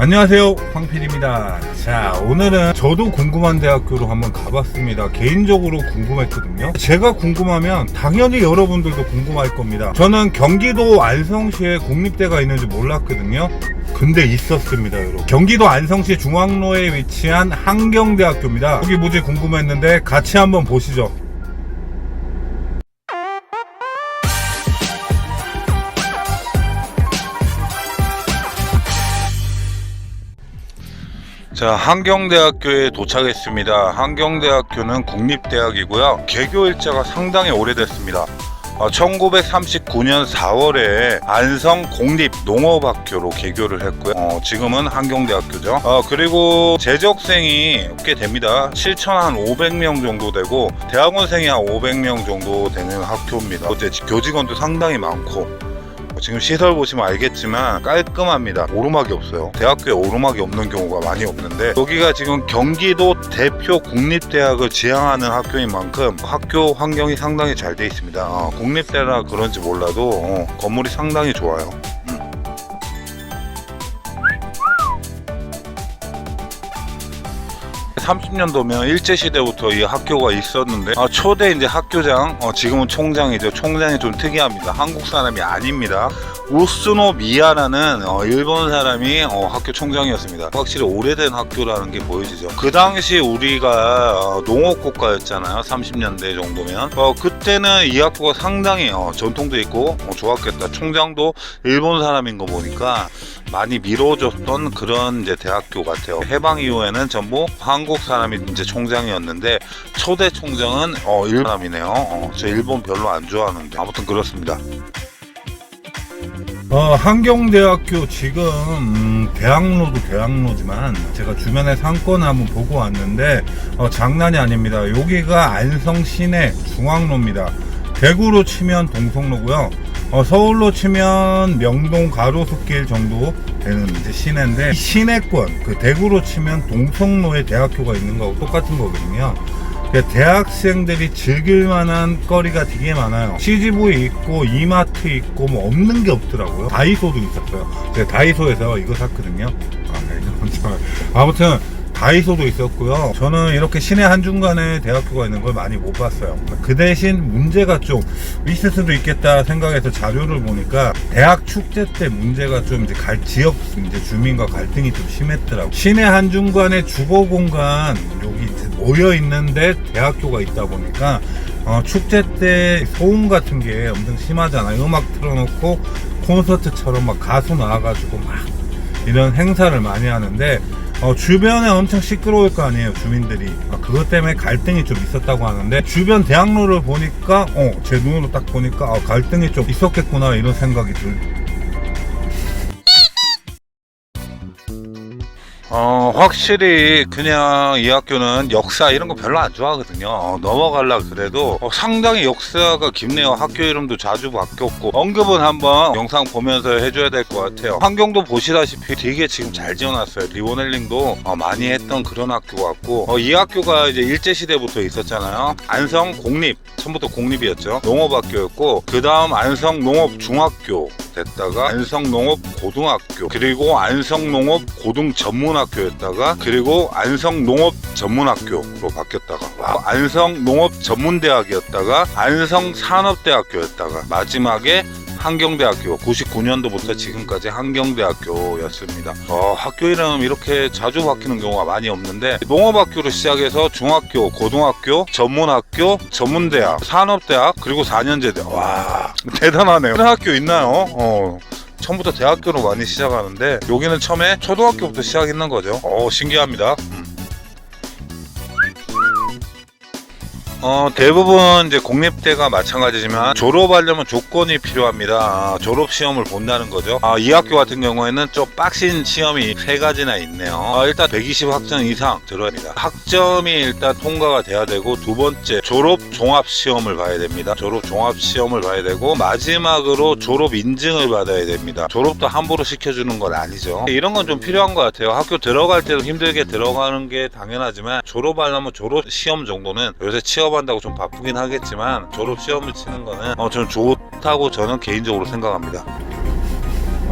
안녕하세요 황필입니다. 자 오늘은 저도 궁금한 대학교로 한번 가봤습니다. 개인적으로 궁금했거든요. 제가 궁금하면 당연히 여러분들도 궁금할 겁니다. 저는 경기도 안성시에 국립대가 있는지 몰랐거든요. 근데 있었습니다 여러분. 경기도 안성시 중앙로에 위치한 한경대학교입니다. 여기 뭐지 궁금했는데 같이 한번 보시죠 자, 한경대학교에 도착했습니다. 한경대학교는 국립대학이고요. 개교 일자가 상당히 오래됐습니다. 어, 1939년 4월에 안성 공립 농업학교로 개교를 했고요. 어, 지금은 한경대학교죠. 어, 그리고 재적생이 꽤 됩니다. 7,500명 정도 되고 대학원생이 한 500명 정도 되는 학교입니다. 어제 교직원도 상당히 많고 지금 시설 보시면 알겠지만 깔끔합니다. 오르막이 없어요. 대학교에 오르막이 없는 경우가 많이 없는데 여기가 지금 경기도 대표 국립대학을 지향하는 학교인 만큼 학교 환경이 상당히 잘 돼 있습니다. 어, 국립대라 그런지 몰라도 어, 건물이 상당히 좋아요. 30년도면 일제시대부터 이 학교가 있었는데 아, 초대 이제 학교장 어, 지금은 총장이죠. 총장이 좀 특이합니다. 한국 사람이 아닙니다 우스노 미야라는 어, 일본 사람이 어, 학교 총장이었습니다 확실히 오래된 학교라는 게 보여지죠 그 당시 우리가 어, 농업국가였잖아요 30년대 정도면 어, 그때는 이 학교가 상당히 어, 전통도 있고 어, 좋았겠다 총장도 일본 사람인 거 보니까 많이 미뤄졌던 그런 이제 대학교 같아요. 해방 이후에는 전부 한국 사람이 이제 총장이었는데 초대 총장은 어 일본 사람이네요. 어, 저 일본 별로 안 좋아하는데 아무튼 그렇습니다. 어, 한경대학교 지금 음, 대학로도 대학로지만 제가 주변에 상권을 한번 보고 왔는데 어, 장난이 아닙니다. 여기가 안성 시내 중앙로입니다. 대구로 치면 동성로고요. 어, 서울로 치면 명동 가로수길 정도 되는 이제 시내인데 이 시내권 그 대구로 치면 동성로에 대학교가 있는 거하고 똑같은 거거든요. 그러니까 대학생들이 즐길 만한 거리가 되게 많아요. CGV 있고 이마트 있고 뭐 없는 게 없더라고요. 다이소도 있었어요. 제가 다이소에서 이거 샀거든요. 아, 네, 아무튼 다이소도 있었고요. 저는 이렇게 시내 한중간에 대학교가 있는 걸 많이 못 봤어요. 그 대신 문제가 좀 있을 수도 있겠다 생각해서 자료를 보니까 대학 축제 때 문제가 좀 이제 갈 지역 이제 주민과 갈등이 좀 심했더라고. 시내 한중간에 주거 공간 여기 이제 모여 있는데 대학교가 있다 보니까 어, 축제 때 소음 같은 게 엄청 심하잖아요. 음악 틀어놓고 콘서트처럼 막 가수 나와가지고 막 이런 행사를 많이 하는데 어, 주변에 엄청 시끄러울 거 아니에요 주민들이 아, 그것 때문에 갈등이 좀 있었다고 하는데 주변 대학로를 보니까 어, 제 눈으로 딱 보니까 아, 갈등이 좀 있었겠구나 이런 생각이 들 어, 확실히 그냥 이 학교는 역사 이런 거 별로 안 좋아하거든요. 어, 넘어갈라 그래도 어, 상당히 역사가 깊네요. 학교 이름도 자주 바뀌었고 언급은 한번 영상 보면서 해줘야 될 것 같아요. 환경도 보시다시피 되게 지금 잘 지어놨어요. 리모델링도 어, 많이 했던 그런 학교 같고 어, 이 학교가 이제 일제 시대부터 있었잖아요. 안성 공립 처음부터 공립이었죠. 농업학교였고 그 다음 안성 농업 중학교 됐다가 안성 농업 고등학교 그리고 안성 농업 고등 전문학교였다가 그리고 안성 농업 전문학교로 바뀌었다가 와, 안성 농업 전문대학이었다가 안성 산업대학교였다가 마지막에 한경대학교 99년도부터 지금까지 한경대학교였습니다. 어, 학교 이름 이렇게 자주 바뀌는 경우가 많이 없는데 농업학교로 시작해서 중학교, 고등학교, 전문학교, 전문대학, 산업대학 그리고 4년제대 와 대단하네요. 그런 학교 있나요? 어. 처음부터 대학교로 많이 시작하는데 여기는 처음에 초등학교부터 시작했는 거죠. 어 신기합니다. 어, 대부분 이제 공립대가 마찬가지지만 졸업하려면 조건이 필요합니다. 아, 졸업 시험을 본다는 거죠. 아, 이 학교 같은 경우에는 좀 빡신 시험이 세 가지나 있네요. 아, 일단 120 학점 이상 들어야 합니다. 학점이 일단 통과가 돼야 되고 두 번째 졸업 종합 시험을 봐야 됩니다. 졸업 종합 시험을 봐야 되고 마지막으로 졸업 인증을 받아야 됩니다. 졸업도 함부로 시켜주는 건 아니죠. 이런 건 좀 필요한 것 같아요. 학교 들어갈 때도 힘들게 들어가는 게 당연하지만 졸업하려면 졸업 시험 정도는 요새 취업한다고 좀 바쁘긴 하겠지만 졸업 시험을 치는 거는 어, 저는 좋다고 저는 개인적으로 생각합니다.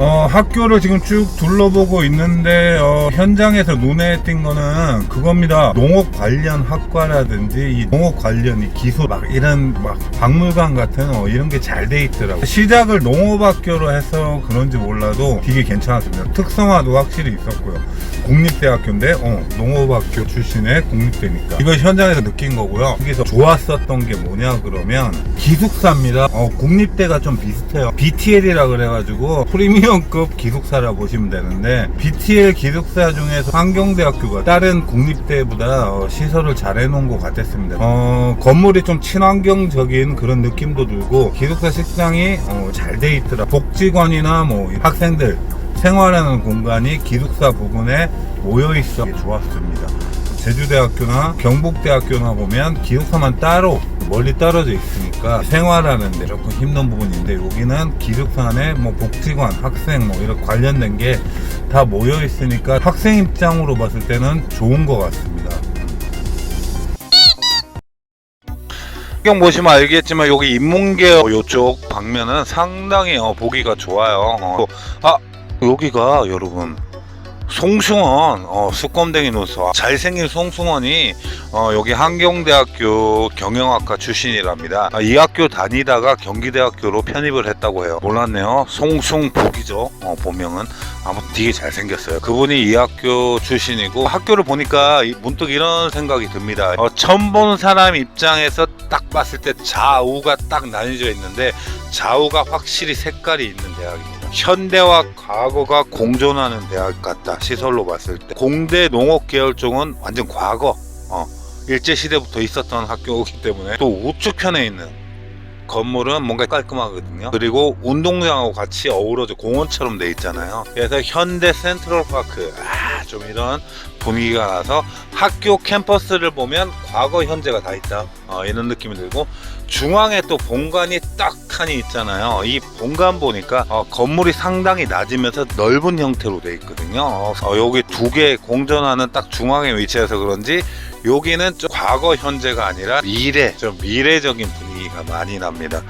어, 학교를 지금 쭉 둘러보고 있는데 어, 현장에서 눈에 띈 거는 그겁니다. 농업 관련 학과라든지 이 농업 관련 이 기술 막 이런 막 박물관 같은 어, 이런 게 잘 돼 있더라고요. 시작을 농업학교로 해서 그런지 몰라도 되게 괜찮았습니다. 특성화도 확실히 있었고요. 국립대학교인데 어, 농업학교 출신의 국립대니까 이걸 현장에서 느낀 거고요. 여기서 좋았었던 게 뭐냐 그러면 기숙사입니다. 어, 국립대가 좀 비슷해요. BTL이라 그래가지고 프리미엄 급 기숙사라 보시면 되는데 BTL 기숙사 중에서 환경대학교가 다른 국립대보다 어, 시설을 잘 해놓은 것 같았습니다. 어, 건물이 좀 친환경적인 그런 느낌도 들고 기숙사 식당이 어, 잘돼 있더라. 복지관이나 뭐 학생들 생활하는 공간이 기숙사 부분에 모여 있어 좋았습니다. 제주대학교나 경북대학교나 보면 기숙사만 따로 멀리 떨어져 있으니까 생활하는데 조금 힘든 부분인데 여기는 기숙사 안에 뭐 복지관, 학생 뭐 이런 관련된 게 다 모여 있으니까 학생 입장으로 봤을 때는 좋은 것 같습니다. 풍경 보시면 알겠지만 여기 인문계 이쪽 방면은 상당히 어, 보기가 좋아요. 어, 아 여기가 여러분 송승원 어, 수검댕이 노서 잘생긴 송승원이 어, 여기 한경대학교 경영학과 출신이랍니다. 아, 이 학교 다니다가 경기대학교로 편입을 했다고 해요. 몰랐네요. 송승복이죠. 어, 본명은 아무튼 되게 잘생겼어요. 그분이 이 학교 출신이고 학교를 보니까 이- 문득 이런 생각이 듭니다. 어, 처음 보는 사람 입장에서 딱 봤을 때 좌우가 딱 나뉘어져 있는데 좌우가 확실히 색깔이 있는 대학입니다. 현대와 과거가 공존하는 대학 같다. 시설로 봤을 때 공대 농업 계열 쪽은 완전 과거. 어, 일제 시대부터 있었던 학교이기 때문에 또 우측편에 있는 건물은 뭔가 깔끔하거든요. 그리고 운동장하고 같이 어우러져 공원처럼 돼 있잖아요. 그래서 현대 센트럴 파크, 아, 좀 이런 분위기가 나서 학교 캠퍼스를 보면 과거, 현재가 다 있다. 어, 이런 느낌이 들고 중앙에 또 본관이 딱 칸이 있잖아요. 이 본관 보니까 어, 건물이 상당히 낮으면서 넓은 형태로 돼 있거든요. 어, 여기 두 개 공존하는 딱 중앙에 위치해서 그런지 여기는 좀 과거 현재가 아니라 미래 좀 미래적인 분위기가 많이 납니다.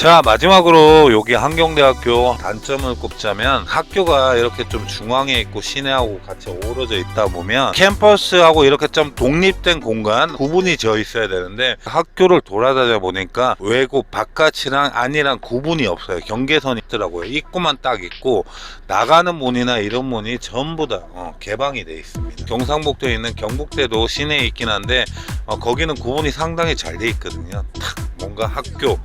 자 마지막으로 여기 한경대학교 단점을 꼽자면 학교가 이렇게 좀 중앙에 있고 시내하고 같이 어우러져 있다 보면 캠퍼스하고 이렇게 좀 독립된 공간 구분이 지어 있어야 되는데 학교를 돌아다녀 보니까 외고 바깥이랑 안이랑 구분이 없어요. 경계선이 있더라고요. 입구만 딱 있고 나가는 문이나 이런 문이 전부 다 어, 개방이 돼 있습니다. 경상북도에 있는 경북대도 시내에 있긴 한데 어, 거기는 구분이 상당히 잘 돼 있거든요. 탁 뭔가 학교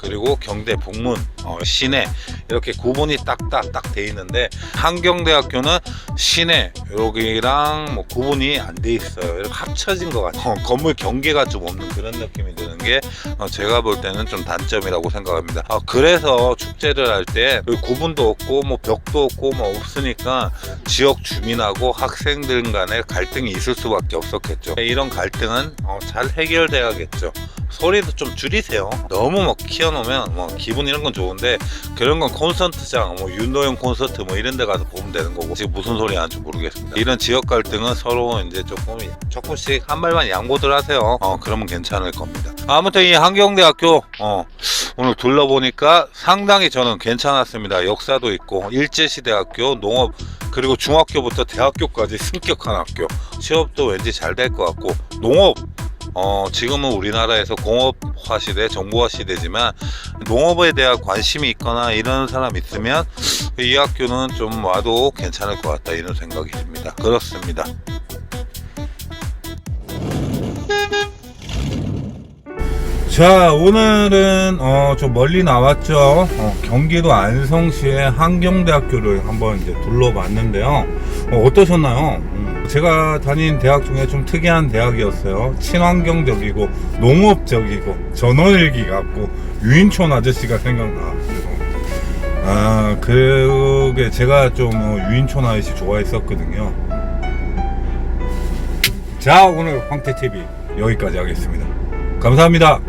그리고 경대 북문 어, 시내 이렇게 구분이 딱딱 딱 돼 있는데 한경대학교는 시내 여기랑 뭐 구분이 안 돼 있어요. 이렇게 합쳐진 것 같아요. 어, 건물 경계가 좀 없는 그런 느낌이 드는 게 어, 제가 볼 때는 좀 단점이라고 생각합니다. 어, 그래서 축제를 할 때 구분도 없고 뭐 벽도 없고 뭐 없으니까 지역 주민하고 학생들 간에 갈등이 있을 수밖에 없었겠죠. 이런 갈등은 어, 잘 해결돼야겠죠 소리도 좀 줄이세요. 너무 막 키워놓으면 뭐 기분 이런 건 좋은데 그런 건 콘서트장, 뭐 윤도현 콘서트 뭐 이런 데 가서 보면 되는 거고 지금 무슨 소리 하는지 모르겠습니다. 이런 지역 갈등은 서로 이제 조금 조금씩 한 발만 양보들 하세요. 어 그러면 괜찮을 겁니다. 아무튼 이 한경대학교 어 오늘 둘러보니까 상당히 저는 괜찮았습니다. 역사도 있고 일제시대학교 농업 그리고 중학교부터 대학교까지 승격한 학교 취업도 왠지 잘 될 것 같고 농업 어, 지금은 우리나라에서 공업화 시대, 정보화 시대지만 농업에 대한 관심이 있거나 이런 사람 있으면 이 학교는 좀 와도 괜찮을 것 같다 이런 생각이 듭니다. 그렇습니다. 자 오늘은 어, 좀 멀리 나왔죠 어, 경기도 안성시의 한경대학교를 한번 이제 둘러봤는데요 어, 떠셨나요 음, 제가 다닌 대학 중에 좀 특이한 대학이었어요. 친환경적이고 농업적이고 전원일기 같고 유인촌 아저씨가 생각나. 아 그게 제가 좀 어, 유인촌 아저씨 좋아했었거든요. 자 오늘 황태TV 여기까지 하겠습니다. 감사합니다